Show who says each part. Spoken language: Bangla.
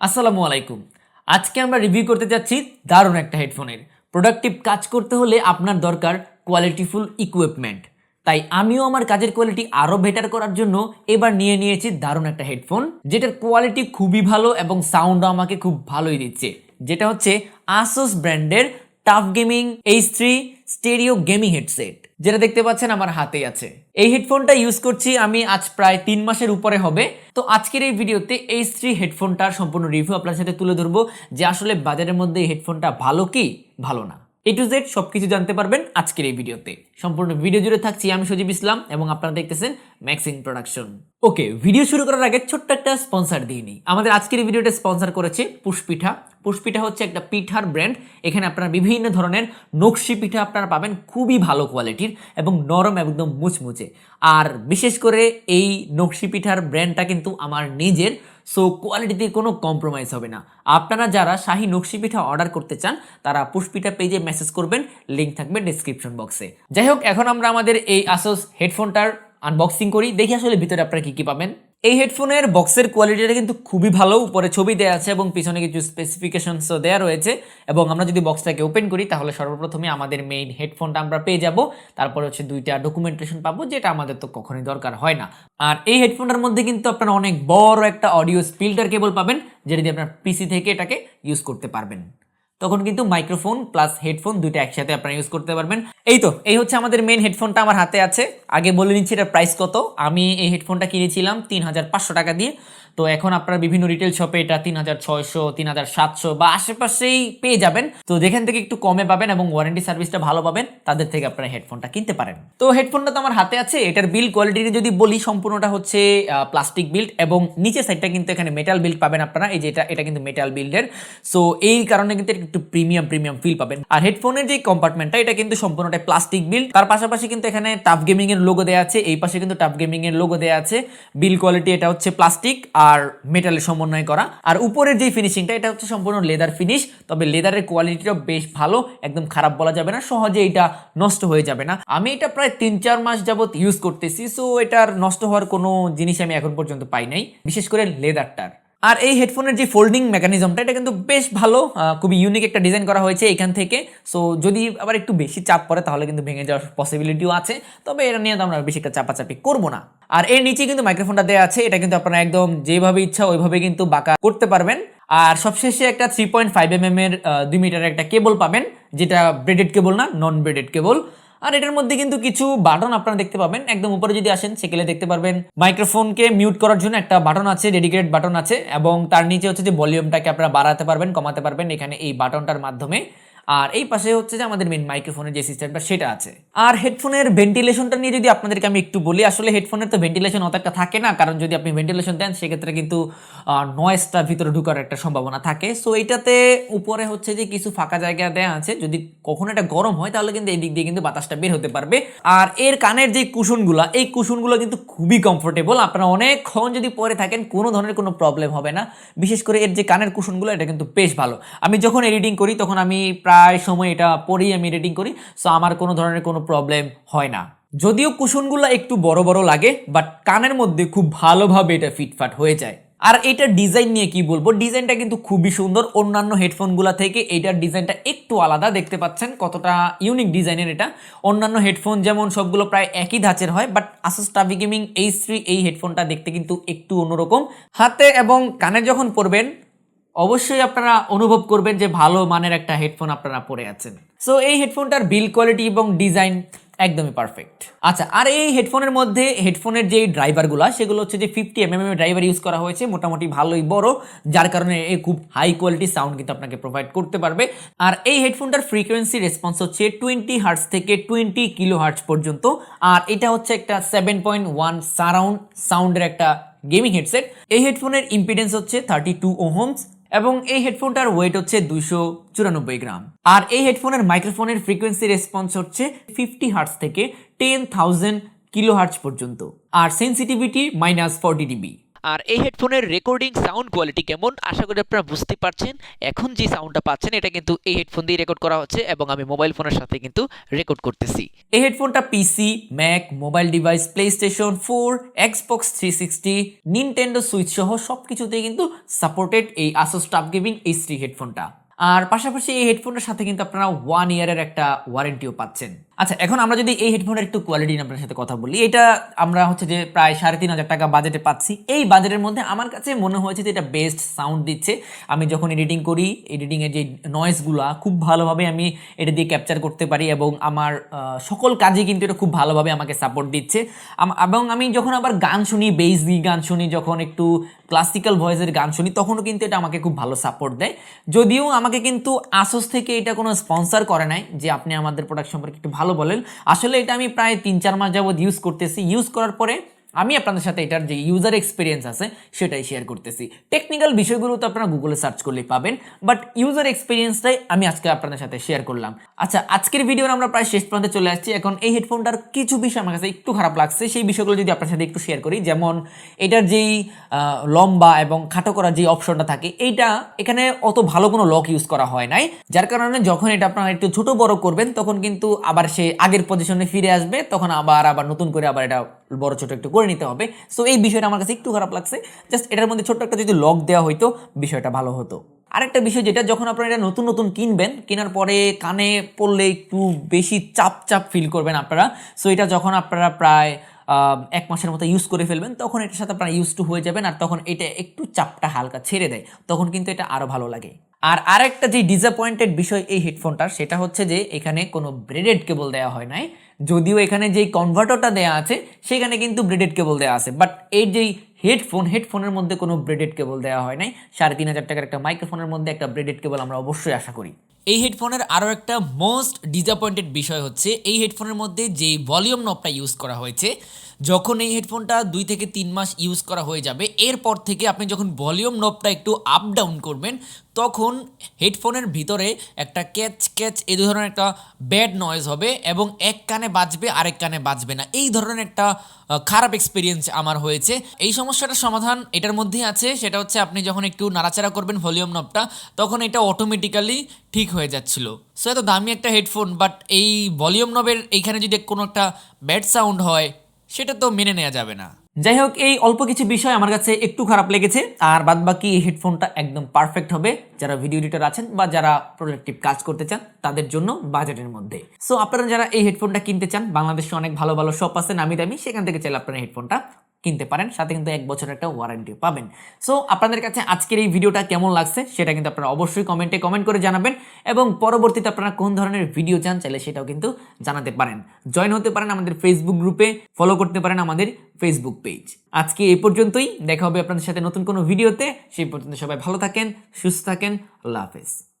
Speaker 1: আসসালামু আলাইকুম। আজকে আমরা রিভিউ করতে যাচ্ছি দারুণ একটা হেডফোনের প্রোডাক্টিভ কাজ করতে হলে আপনার দরকার কোয়ালিটিফুল ইকুইপমেন্ট তাই আমিও আমার কাজের কোয়ালিটি আরও বেটার করার জন্য এবার নিয়ে নিয়েছি দারুণ একটা হেডফোন যেটার কোয়ালিটি খুবই ভালো এবং সাউন্ডও আমাকে খুব ভালোই দিচ্ছে। যেটা হচ্ছে আসোস ব্র্যান্ডের TUF gaming H three stereo gaming headset, যেটা দেখতে পাচ্ছেন আমার হাতেই আছে। এই হেডফোনটা ইউজ করছি আমি আজ প্রায় তিন মাসের উপরে হবে। তো আজকের এই ভিডিওতে এই থ্রি হেডফোনটার সম্পূর্ণ রিভিউ আপনার সাথে তুলে ধরবো যে আসলে বাজারের মধ্যে এই হেডফোনটা ভালো কি? ভালো না। এ টু জেড সবকিছু জানতে পারবেন আজকের এই ভিডিওতে। সম্পূর্ণ ভিডিও জুড়ে থাকছি আমি সজীব ইসলাম এবং আপনারা দেখতেছেন ম্যাক্সিং প্রোডাকশন ওকে, ভিডিও শুরু করার আগে ছোট্ট একটা স্পন্সার দিয়ে নিই। আমাদের আজকের ভিডিওটা স্পন্সর করেছে পুষ্পিঠা। পুষ্পিঠা হচ্ছে একটা পিঠার ব্র্যান্ড। এখানে আপনারা বিভিন্ন ধরনের নকশি পিঠা আপনারা পাবেন খুবই ভালো কোয়ালিটির এবং নরম একদম মুচমুচে। আর বিশেষ করে এই নকশি পিঠার ব্র্যান্ডটা কিন্তু আমার নিজের। সো কোয়ালিটিতে কোনো কম্প্রোমাইজ হবে না। আপনারা যারা শাহি নকশি পিঠা অর্ডার করতে চান, তারা পুষ্পিটা পেজে মেসেজ করবেন লিঙ্ক থাকবে ডিসক্রিপশন বক্সে যাই হোক, এখন আমরা আমাদের এই আসোস হেডফোনটার আনবক্সিং করি, দেখি আসলে ভিতরে আপনারা কি কি পাবেন। এই হেডফোনের বক্সের কোয়ালিটিটা কিন্তু খুবই ভালো। উপরে ছবি দেওয়া আছে এবং পিছনে কিছু স্পেসিফিকেশনসও দেওয়া রয়েছে এবং আমরা যদি বক্সটাকে ওপেন করি, তাহলে সর্বপ্রথমে আমাদের মেইন হেডফোনটা আমরা পেয়ে যাব। তারপরে হচ্ছে দুইটা ডকুমেন্টেশন পাবো, যেটা আমাদের তো কখনোই দরকার হয় না। আর এই হেডফোনটার মধ্যে কিন্তু আপনারা অনেক বড় একটা অডিও স্পিল্টার কেবল পাবেন, যেটা দিয়ে আপনার পিসি থেকে এটাকে ইউজ করতে পারবেন। তখন কিন্তু মাইক্রোফোন প্লাস হেডফোন দুইটা একসাথে আপনারা ইউজ করতে পারবেন। এই তো, এই হচ্ছে আমাদের মেন হেডফোনটা আমার হাতে আছে। আগে বলে নিচ্ছি এটার প্রাইস কত। আমি এই হেডফোনটা কিনেছিলাম তিন হাজার পাঁচশো টাকা দিয়ে। তো এখন আপনারা বিভিন্ন রিটেল শপে এটা তিন হাজার ছয়শো, তিন হাজার সাতশো বা আশেপাশেই পেয়ে যাবেন। তো যেখান থেকে একটু কমে পাবেন এবং ওয়ারেন্টি সার্ভিসটা ভালো পাবেন। তাদের থেকে আপনারা হেডফোনটা কিনতে পারেন। তো হেডফোনটা তো আমার হাতে আছে, এটার বিল কোয়ালিটি যদি বলি, সম্পূর্ণটা হচ্ছে প্লাস্টিক বিল্ড এবং নিচের সাইডটা কিন্তু এখানে মেটাল বিল্ড পাবেন আপনারা। এই যে এটা এটা কিন্তু মেটাল বিল্ডের সো এই কারণে কিন্তু একটু প্রিমিয়াম প্রিমিয়াম ফিল পাবেন। আর হেডফোনের যে কম্পার্টমেন্টটা এটা কিন্তু সম্পূর্ণটা প্লাস্টিক বিল্ড তার পাশাপাশি কিন্তু এখানে টাফ গেমিং এর লোগো দেওয়া আছে। এই পাশে কিন্তু টাফ গেমিং এর লোগো দেওয়া আছে। বিল কোয়ালিটি এটা হচ্ছে প্লাস্টিক আর মেটালের সমন্বয় করা। আর উপরের যে ফিনিশিংটা এটা হচ্ছে সম্পূর্ণ লেদার ফিনিশ তবে লেদারের কোয়ালিটিটা বেশ ভালো, একদম খারাপ বলা যাবে না, সহজে এটা নষ্ট হয়ে যাবে না। আমি এটা প্রায় তিন চার মাস যাবৎ ইউজ করতেছি সো এটার নষ্ট হওয়ার কোনো জিনিস আমি এখন পর্যন্ত পাই নাই, বিশেষ করে লেদারটার আর এই হেডফোনের যে ফোল্ডিং মেকানিজমটা এটা কিন্তু বেশ ভালো খুবই ইউনিক একটা ডিজাইন করা হয়েছে এখান থেকে। সো যদি আবার একটু বেশি চাপ পড়ে, তাহলে কিন্তু ভেঙে যাওয়ার পসিবিলিটিও আছে। তবে এটা নিয়ে তো আমরা বেশি একটা চাপাচাপি করব না। আর এর নিচে কিন্তু মাইক্রোফোনটা দেওয়া আছে। এটা কিন্তু আপনারা একদম যেভাবে ইচ্ছা, ওইভাবে কিন্তু বাঁকা করতে পারবেন। আর সবশেষে একটা থ্রি পয়েন্ট ফাইভ এম এর দুই মিটারের একটা কেবল পাবেন, যেটা ব্রেডেড কেবল না নন ব্রেডেড কেবল আর এটার মধ্যে কিন্তু কিছু বাটন আপনারা দেখতে পাবেন। একদম উপরে যদি আসেন, সেকেলে দেখতে পারবেন। মাইক্রোফোনকে মিউট করার জন্য একটা বাটন আছে ডেডিকেটেড বাটন আছে, এবং তার নিচে হচ্ছে যে ভলিউমটাকে আপনারা বাড়াতে পারবেন, কমাতে পারবেন। এখানে এই বাটনটার মাধ্যমে আর এই পাশে হচ্ছে যে আমাদের মেন মাইক্রোফোনের যে সিস্টেমটা সেটা আছে। আর হেডফোনের ভেন্টিলেশনটা নিয়ে যদি আপনাদেরকে আমি একটু বলি, আসলে হেডফোনের তো ভেন্টিলেশন অত একটা থাকে না, কারণ যদি আপনি ভেন্টিলেশন দেন, সেক্ষেত্রে কিন্তু নয়েজটা ভিতরে ঢুকার একটা সম্ভাবনা থাকে। সো এইটাতে উপরে হচ্ছে যে কিছু ফাঁকা জায়গা দেওয়া আছে। যদি কখনো এটা গরম হয়, তাহলে কিন্তু এই দিক দিয়ে কিন্তু বাতাসটা বের হতে পারবে। আর এর কানের যে কুশনগুলো, এই কুশনগুলো কিন্তু খুবই কমফোর্টেবল আপনারা অনেকক্ষণ যদি পরে থাকেন, কোনো ধরনের কোনো প্রবলেম হবে না। বিশেষ করে এর যে কানের কুশনগুলো, এটা কিন্তু বেশ ভালো। আমি যখন এডিটিং করি, তখন আমি প্রায় সময় এটা পরেই আমি এডিটিং করি সো আমার কোনো ধরনের কোনো প্রবলেম হয় না। যদিও কুশনগুলো একটু বড় বড় লাগে বাট কানের মধ্যে খুব ভালোভাবে এটা ফিটফাট হয়ে যায়। আর এটার ডিজাইন নিয়ে কি বলব ডিজাইনটা কিন্তু খুবই সুন্দর। অন্যান্য হেডফোনগুলো থেকে এটার ডিজাইনটা একটু আলাদা, দেখতে পাচ্ছেন কতটা ইউনিক ডিজাইনের এটা। অন্যান্য হেডফোন যেমন সবগুলো প্রায় একই ধাঁচের হয় but Asus TUF gaming H three এই হেডফোনটা দেখতে কিন্তু একটু অন্যরকম। হাতে এবং কানে যখন পরবেন অবশ্যই আপনারা অনুভব করবেন যে ভালো মানের একটা হেডফোন আপনারা পরে আছেন। সো এই হেডফোনটার বিল কোয়ালিটি এবং ডিজাইন একদমই পারফেক্ট আচ্ছা আর এই হেডফোনের মধ্যে হেডফোনের যে ড্রাইভারগুলো সেগুলো হচ্ছে যে fifty M M driver use করা হয়েছে, মোটামুটি ভালোই বড়, যার কারণে এ খুব হাই কোয়ালিটি সাউন্ড কিন্তু আপনাকে প্রোভাইড করতে পারবে। আর এই হেডফোনটার ফ্রিকোয়েন্সি রেসপন্স হচ্ছে টোয়েন্টি হার্টস থেকে টোয়েন্টি কিলো হার্টস পর্যন্ত। আর এটা হচ্ছে একটা সেভেন পয়েন্ট ওয়ান সারাউন্ড সাউন্ডের একটা গেমিং হেডসেট এই হেডফোনের ইম্পিডেন্স হচ্ছে থার্টি টু ওহমস এবং এই হেডফোনটার ওয়েট হচ্ছে দুশো চুরানব্বই গ্রাম। আর এই হেডফোনের মাইক্রোফোনের ফ্রিকোয়েন্সি রেসপন্স হচ্ছে ফিফটি হার্টস থেকে টেন থাউজেন্ড কিলো হার্টস পর্যন্ত। আর সেন্সিটিভিটি মাইনাস ফর্টি ডিবি
Speaker 2: আর এই হেডফোনের রেকর্ডিং সাউন্ড কোয়ালিটি কেমন, আশা করি আপনারা বুঝতে পারছেন। এখন যে সাউন্ডটা পাচ্ছেন, এটা কিন্তু এই হেডফোন দিয়ে রেকর্ড করা হচ্ছে এবং আমি মোবাইল ফোনের সাথে কিন্তু রেকর্ড করতেছি।
Speaker 1: এই হেডফোনটা PC Mac mobile device PlayStation four Xbox three sixty Nintendo Switch সহ সব কিছুতেই কিন্তু সাপোর্টেড এই Asus TUF gaming H three হেডফোনটা আর পাশাপাশি এই হেডফোনটার সাথে কিন্তু আপনারা ওয়ান ইয়ারের একটা ওয়ারেন্টিও পাচ্ছেন। আচ্ছা এখন আমরা যদি এই হেডফোনের একটু কোয়ালিটি আপনার সাথে কথা বলি, এটা আমরা হচ্ছে যে প্রায় সাড়ে তিন হাজার টাকা বাজেটে পাচ্ছি। এই বাজেটের মধ্যে আমার কাছে মনে হয়েছে যে এটা বেস্ট সাউন্ড দিচ্ছে। আমি যখন এডিটিং করি এডিটিংয়ের যে নয়েজগুলো খুব ভালোভাবে আমি এটা দিয়ে ক্যাপচার করতে পারি এবং আমার সকল কাজে কিন্তু এটা খুব ভালোভাবে আমাকে সাপোর্ট দিচ্ছে। এবং আমি যখন আবার গান শুনি বেস দিয়ে গান শুনি, যখন একটু ক্লাসিক্যাল ভয়েসের গান শুনি, তখনও কিন্তু এটা আমাকে খুব ভালো সাপোর্ট দেয়। যদিও আমাকে কিন্তু আসোস থেকে এটা কোনো স্পন্সর করে নাই যে আপনি আমাদের প্রোডাক্ট সম্পর্কে একটু ভালো বলেন। আসলে এটা আমি প্রায় তিন চার মাস যাবৎ ইউজ করতেছি। ইউজ করার পরে আমি আপনাদের সাথে এটার যে ইউজার এক্সপিরিয়েন্স আছে, সেটাই শেয়ার করতেছি। টেকনিক্যাল বিষয়গুলো তো আপনারা গুগলে সার্চ করলেই পাবেন বাট ইউজার এক্সপিরিয়েন্সটাই আমি আজকে আপনাদের সাথে শেয়ার করলাম। আচ্ছা আজকের ভিডিওর আমরা প্রায় শেষ পর্যন্ত চলে আসছি। এখন এই হেডফোনটার কিছু বিষয় আমার কাছে একটু খারাপ লাগছে। সেই বিষয়গুলো যদি আপনার সাথে একটু শেয়ার করি, যেমন এটার যেই লম্বা এবং খাটো করার যে অপশনটা থাকে, এইটা এখানে অত ভালো কোনো লক ইউজ করা হয় নাই। যার কারণে যখন এটা আপনারা একটু ছোট বড় করবেন, তখন কিন্তু আবার সে আগের পজিশনে ফিরে আসবে, তখন আবার আবার নতুন করে আবার এটা বড় ছোট একটু করে নিতে হবে। সো এই বিষয়টা আমার কাছে একটু খারাপ লাগছে। জাস্ট এটার মধ্যে ছোট্ট একটা যদি লক দেওয়া হইতো, বিষয়টা ভালো হতো। আরেকটা বিষয় যেটা, যখন আপনারা এটা নতুন নতুন কিনবেন, কেনার পরে কানে পড়লে একটু বেশি চাপ চাপ ফিল করবেন আপনারা। সো এটা যখন আপনারা প্রায় এক মাসের মতো ইউজ করে ফেলবেন, তখন এটার সাথে আপনারা ইউজ টু হয়ে যাবেন, আর তখন এটা একটু চাপটা হালকা ছেড়ে দেয়। তখন কিন্তু এটা আরও ভালো লাগে। আর আরেকটা যে ডিসঅ্যাপয়েন্টেড বিষয় এই হেডফোনটার সেটা হচ্ছে যে এখানে কোনো ব্রেডেড কেবল দেওয়া হয় নাই। যদিও এখানে যেই কনভার্টারটা দেওয়া আছে, সেখানে কিন্তু ব্রেডেড কেবল দেওয়া আছে। বাট এই যেই হেডফোন হেডফোনের মধ্যে কোনো ব্রেডেড কেবল দেওয়া হয় নাই। সাড়ে তিন হাজার টাকার একটা মাইক্রোফোনের মধ্যে একটা ব্রেডেড কেবল আমরা অবশ্যই আশা করি। এই হেডফোনের আরও একটা মোস্ট ডিসঅ্যাপয়েন্টেড বিষয় হচ্ছে, এই হেডফোনের মধ্যে যেই ভলিউম নবটা ইউজ করা হয়েছে যখন এই হেডফোনটা দুই থেকে তিন মাস ইউজ করা হয়ে যাবে, এরপর থেকে আপনি যখন ভলিউম নবটা একটু আপ ডাউন করবেন, তখন হেডফোনের ভিতরে একটা ক্যাচ ক্যাচ এই ধরনের একটা ব্যাড নয়েজ হবে এবং এক কানে বাজবে, আরেক কানে বাজবে না। এই ধরনের একটা খারাপ এক্সপিরিয়েন্স আমার হয়েছে। এই সমস্যাটার সমাধান এটার মধ্যেই আছে। সেটা হচ্ছে আপনি যখন একটু নাড়াচাড়া করবেন ভলিউম নবটা তখন এটা অটোমেটিক্যালি ঠিক হয়ে যাচ্ছিল। সো এত দামি একটা হেডফোন বাট এই ভলিউম নবের এইখানে যদি কোনো একটা ব্যাড সাউন্ড হয় সেটা তো মেনে নেওয়া যাবে না। যাই হোক, এই অল্প কিছু বিষয় আমার কাছে একটু খারাপ লেগেছে, আর বাদ বাকি এই হেডফোনটা একদম পারফেক্ট হবে যারা ভিডিও এডিটর আছেন বা যারা প্রোডাক্টিভ কাজ করতে চান, তাদের জন্য বাজেটের মধ্যে। সো আপনারা যারা এই হেডফোনটা কিনতে চান, বাংলাদেশে অনেক ভালো ভালো শপ আছে, নামি দামি, সেখান থেকে চাইলে আপনারা হেডফোনটা কিনতে পারেন, সাথে কিন্তু এক বছরের একটা ওয়ারেন্টি পাবেন। সো আপনাদের কাছে আজকের এই ভিডিওটা কেমন লাগছে সেটা কিন্তু আপনারা অবশ্যই কমেন্টে কমেন্ট করে জানাবেন এবং পরবর্তীতে আপনারা কোন ধরনের ভিডিও চান চাইলে সেটাও কিন্তু জানাতে পারেন। জয়েন হতে পারেন আমাদের ফেসবুক গ্রুপে ফলো করতে পারেন আমাদের ফেসবুক পেজ আজকে এই পর্যন্তই, দেখা হবে আপনাদের সাথে নতুন কোনো ভিডিওতে সেই পর্যন্ত সবাই ভালো থাকেন, সুস্থ থাকেন, আল্লাহ হাফেজ।